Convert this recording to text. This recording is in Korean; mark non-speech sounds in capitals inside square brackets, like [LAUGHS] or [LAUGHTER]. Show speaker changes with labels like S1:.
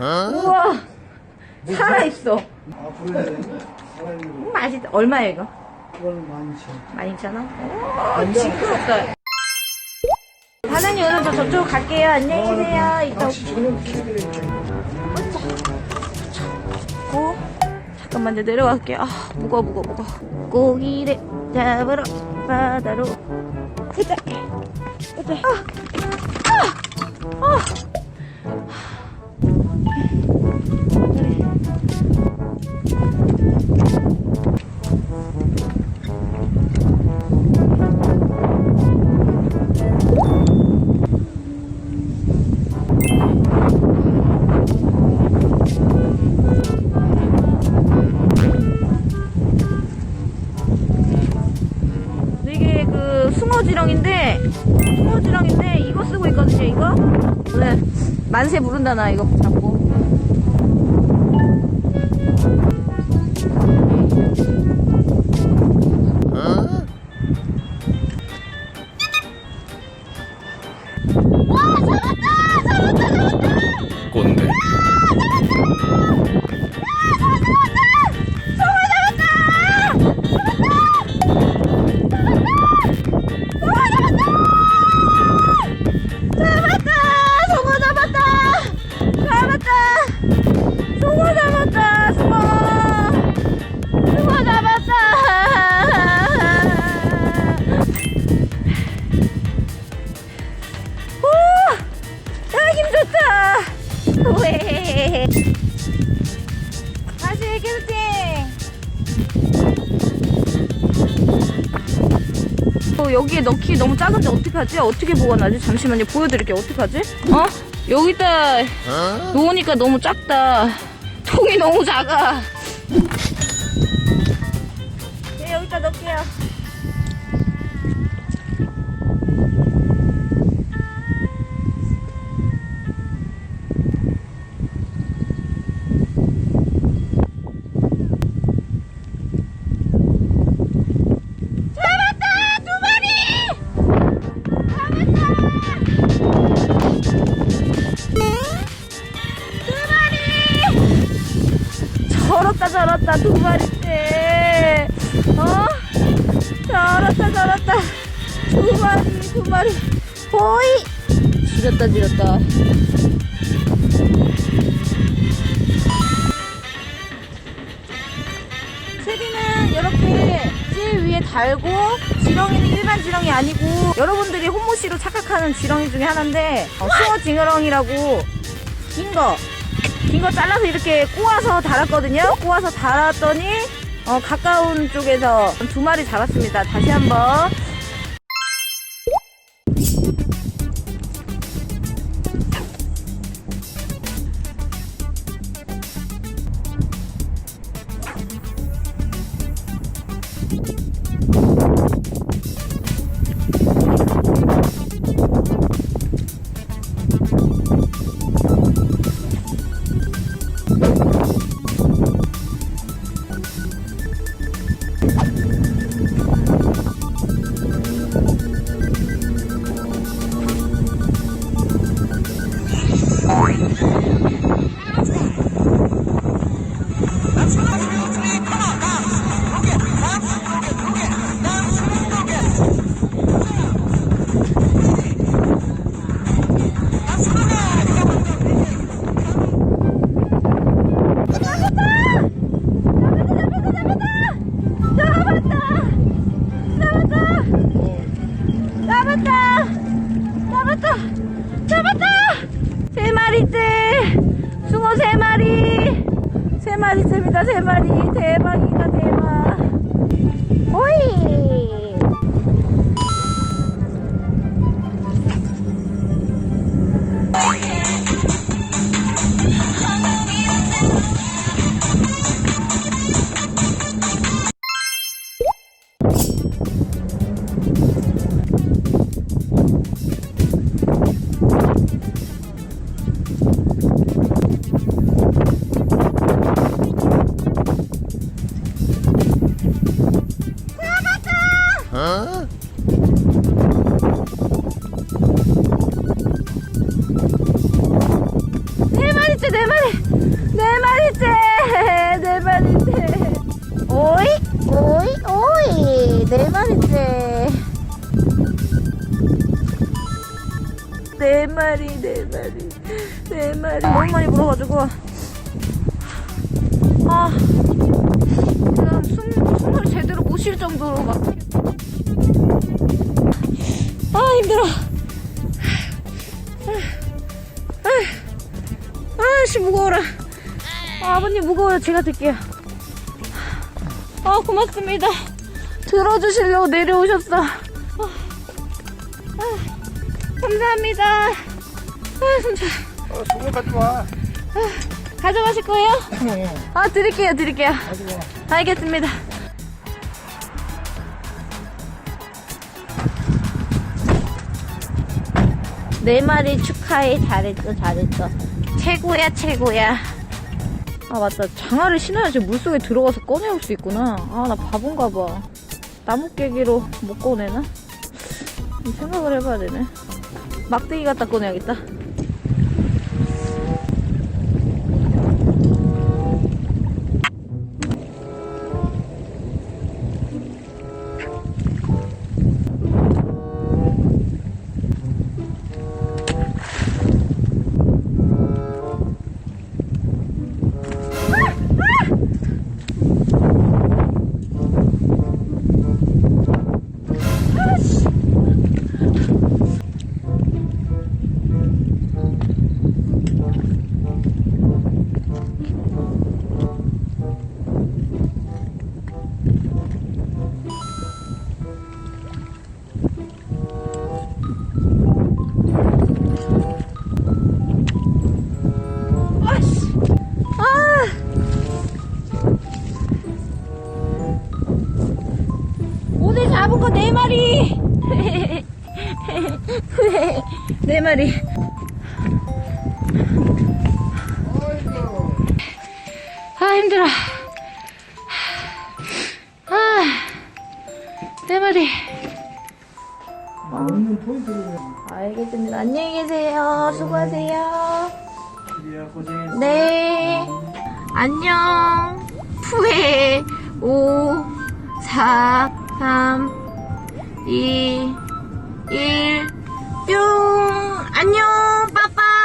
S1: 우와 살아있어
S2: 해야 되는 살아있는
S1: 맛있다 얼마야 이거?
S2: 그거는 많이 쳐.
S1: 12,000원? 오 징그럽다 사장님 오늘 저 저쪽 갈게요 안녕히 계세요 이따
S2: 저녁.
S1: 고 잠깐만 이제 내려갈게요 아 무거워 무거워 무거워 고기를 잡으러 바다로 가자 가자 아! 아! 아! 숭어지렁인데 이거 쓰고 있거든요 이거? 오늘 만세 부른다 나 이거 잡고 왜? 다시 캐스팅. 어, 여기에 넣기 너무 작은데 어떡하지? 어떻게 보관하지? 잠시만요. 보여드릴게요. 어떡하지? 어? 여기다 놓으니까 너무 작다. 통이 너무 작아. 네, 여기다 넣을게요. 저렇다 두 마리째 어? 저렇다 저렇다. 두 마리 두 마리. 호이! 지렸다 지렸다. 세리는 이렇게 찔 위에 달고 지렁이는 일반 지렁이 아니고 여러분들이 혼모씨로 착각하는 지렁이 중에 하나인데 어, 숭어 지렁이라고 긴 거, 긴 거 잘라서 이렇게 꼬아서 달았거든요. 꼬아서 달았더니 어, 가까운 쪽에서 두 마리 잡았습니다. 다시 한번 마리째입니다, 세 마리. 대박이다, 어? 네 마리째 네 마리 네 마리째 네 마리째 오이 오이 오이 네 마리째 네 마리 네 마리 네 마리 너무 많이 물어가지고. 아 지금 숨 숨을 제대로 못 쉴 정도로 막 힘들어. 아씨 무거워라. 아, 아버님 무거워요. 제가 들게요. 아 고맙습니다. 들어주시려고 내려오셨어. 아, 아, 감사합니다. 아 진짜
S2: 어, 가져와.
S1: 가져가실 거예요? 아 드릴게요 드릴게요.
S2: 가져와.
S1: 알겠습니다. 네 마리 축하해. 잘했어, 잘했어. 최고야, 최고야. 아, 맞다. 장화를 신어야지 물속에 들어가서 꺼내올 수 있구나. 아, 나 바본가 봐. 나무 깨기로 못 꺼내나? 이 생각을 해봐야 되네. 막대기 갖다 꺼내야겠다. 거네 마리. [LAUGHS] 네 마리. 아 힘들어. 아. 네 마리. 알겠습니다. 안녕히 계세요. 수고하세요. 네. 안녕. 후회. 5, 4, 3, 2, 1, 뿅. 안녕. 빠빠.